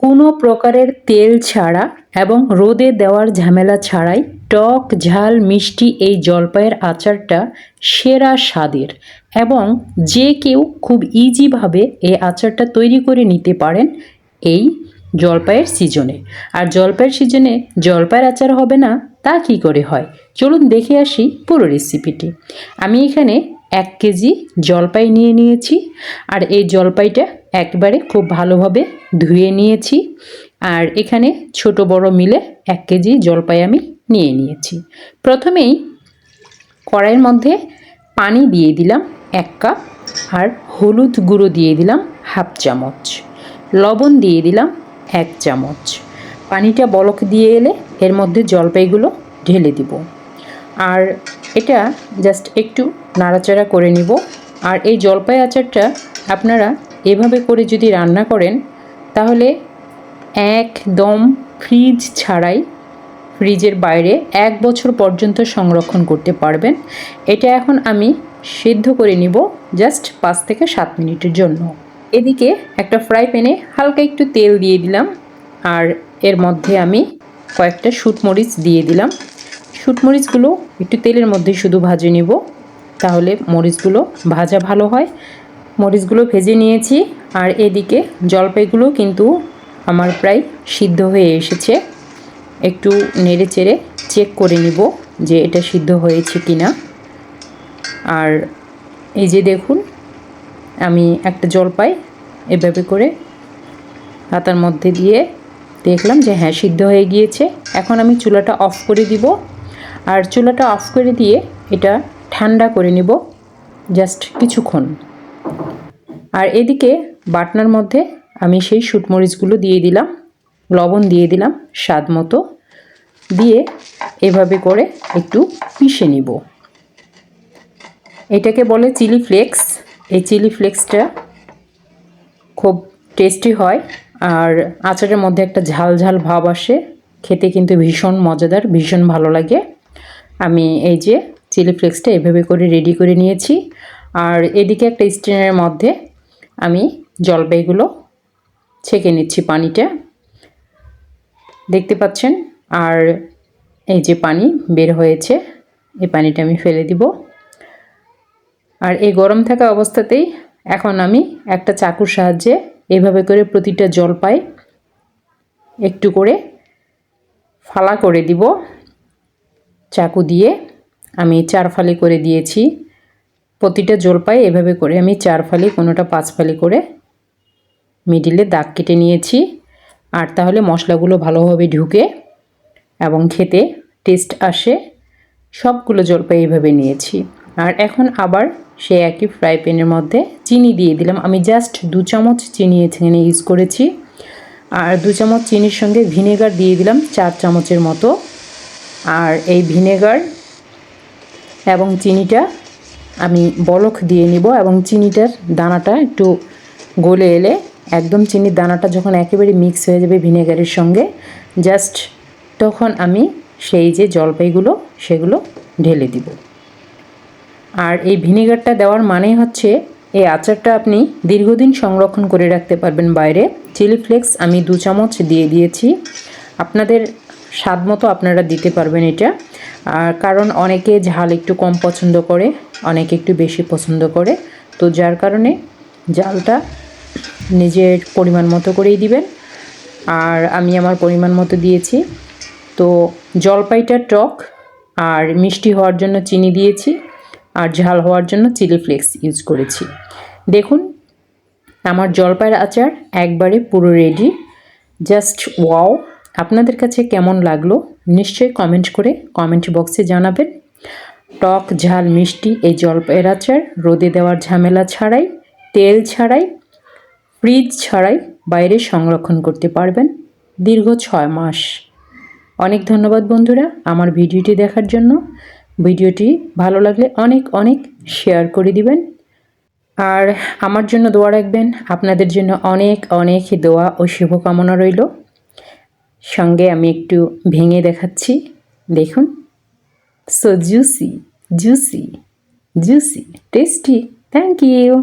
কোনো প্রকারের তেল ছাড়া এবং রোদে দেওয়ার ঝামেলা ছাড়াই টক, ঝাল, মিষ্টি এই জলপাইয়ের আচারটা সেরা স্বাদের এবং যে কেউ খুব ইজিভাবে এই আচারটা তৈরি করে নিতে পারেন এই জলপাইয়ের সিজনে। আর জলপাইয়ের সিজনে জলপাইয়ের আচার হবে না, তা কি করে হয়? চলুন দেখে আসি পুরো রেসিপিটি আমি এখানে এক কেজি জলপাই নিয়ে নিয়েছি। আর এই জলপাইটা একবারে খুব ভালোভাবে ধুয়ে নিয়েছি। আর এখানে ছোট বড় মিলে এক কেজি জলপাই আমি নিয়ে নিয়েছি। প্রথমেই কড়াইয়ের মধ্যে পানি দিয়ে দিলাম এক কাপ আর হলুদ গুঁড়ো দিয়ে দিলাম হাফ চামচ। লবণ দিয়ে দিলাম এক চামচ। পানিটা বলক দিয়ে এলে এর মধ্যে জলপাইগুলো ঢেলে দিব। আর এটা জাস্ট একটু নাড়াচাড়া করে নিব। আর এই জলপাই আচারটা আপনারা এভাবে করে যদি রান্না করেন, তাহলে একদম ফ্রিজ ছাড়াই ফ্রিজের বাইরে এক বছর পর্যন্ত সংরক্ষণ করতে পারবেন। এটা এখন আমি সিদ্ধ করে নিব জাস্ট পাঁচ থেকে সাত মিনিটের জন্য। এদিকে একটা ফ্রাই প্যানে হালকা একটু তেল দিয়ে দিলাম। আর এর মধ্যে আমি কয়েকটা শুটমরিচ দিয়ে দিলাম। শুটমরিচগুলো একটু তেলের মধ্যে শুধু ভাজে নিব। তাহলে মরিচগুলো ভাজা ভালো হয়। মরিচগুলো ভেজে নিয়েছি। আর এদিকে জলপাইগুলো কিন্তু আমার প্রায় সিদ্ধ হয়ে এসেছে। একটু নেড়ে চেড়ে চেক করে নিব যে এটা সিদ্ধ হয়েছে কি না আর এই যে দেখুন, আমি একটা জলপাই এভাবে করে হাতার মধ্যে দিয়ে দেখলাম যে হ্যাঁ সিদ্ধ হয়ে গিয়েছে। এখন আমি চুলাটা অফ করে দিব। আর চুলাটা অফ করে দিয়ে এটা ঠান্ডা করে নিব জাস্ট কিছুক্ষণ। আর এদিকে বাটনার মধ্যে আমি সেই শুটমরিচগুলো দিয়ে দিলাম, লবণ দিয়ে দিলাম স্বাদ মতো, দিয়ে এভাবে করে একটু পিষে নিব। এটাকে বলে চিলি ফ্লেক্স। এই চিলি ফ্লেক্সটা খুব টেস্টি হয় আর আচারের মধ্যে একটা ঝাল ঝাল ভাব আসে, খেতে কিন্তু ভীষণ মজাদার, ভীষণ ভালো লাগে। আমি এই যে চিলি ফ্লেক্সটা এভাবে করে রেডি করে নিয়েছি। আর এদিকে একটা স্টেনের মধ্যে আমি জলপাইগুলো ছেঁকে নিচ্ছি পানিটা। দেখতে পাচ্ছেন? আর এই যে পানি বের হয়েছে, এই পানিটা আমি ফেলে দিব। আর এই গরম থাকা অবস্থাতেই এখন আমি একটা চাকুর সাহায্যে এভাবে করে প্রতিটা জলপাই একটু করে ফালা করে দিব। চাকু দিয়ে আমি চার ফালি করে দিয়েছি। প্রতিটা জলপাই এভাবে করে আমি চার ফালি কোনোটা পাঁচ ফালি করে মিডিলে দাগ কেটে নিয়েছি। আর তাহলে মশলাগুলো ভালোভাবে ঢুকে এবং খেতে টেস্ট আসে, সবগুলো জলপাই এইভাবে নিয়েছি। আর এখন আবার সে একই ফ্রাই প্যানের মধ্যে চিনি দিয়ে দিলাম। আমি জাস্ট দু চামচ চিনি এখানে ইউজ করেছি। আর দু চামচ চিনির সঙ্গে ভিনেগার দিয়ে দিলাম, চার চামচের মতো। আর এই ভিনেগার এবং চিনিটা আমি বলক দিয়ে নিব এবং চিনিটার দানাটা একটু গলে এলে একদম চিনির দানাটা যখন একেবারে মিক্স হয়ে যাবে ভিনেগারের সঙ্গে জাস্ট তখন আমি সেই যে জলপাইগুলো সেগুলো ঢেলে দিব। আর এই ভিনেগারটা দেওয়ার মানে হচ্ছে এই আচারটা আপনি দীর্ঘদিন সংরক্ষণ করে রাখতে পারবেন বাইরে। চিলি ফ্লেক্স আমি দু চামচ দিয়ে দিয়েছি। আপনাদের স্বাদ মতো আপনারা দিতে পারবেন এটা। আর কারণ অনেকে ঝাল একটু কম পছন্দ করে, অনেকে একটু বেশি পছন্দ করে। তো যার কারণে জালটা নিজের পরিমাণ মতো করেই দিবেন। আর আমি আমার পরিমাণ মতো দিয়েছি। তো জলপাইটা টক আর মিষ্টি হওয়ার জন্য চিনি দিয়েছি। আর ঝাল হওয়ার জন্য চিলি ফ্লেক্স ইউজ করেছি। দেখুন, আমার জলপাইয়ের আচার একবারে পুরো রেডি জাস্ট ওয়াও। আপনাদের কাছে কেমন লাগল, নিশ্চয়ই কমেন্ট করে কমেন্ট বক্সে জানাবেন। টক, ঝাল, মিষ্টি, এই জলপাইয়ের আচার রোদে দেওয়ার ঝামেলা ছাড়াই, তেল ছাড়াই ফ্রিজ ছাড়াই বাইরে সংরক্ষণ করতে পারবেন দীর্ঘ ছয় মাস। অনেক ধন্যবাদ বন্ধুরা আমার ভিডিওটি দেখার জন্য। ভিডিওটি ভালো লাগলে অনেক অনেক শেয়ার করে দিবেন। আর আমার জন্য দোয়া রাখবেন। আপনাদের জন্য অনেক অনেক দোয়া ও শুভকামনা রইল। সঙ্গে আমি একটু ভেঙে দেখাচ্ছি। দেখুন। So juicy juicy juicy tasty thank you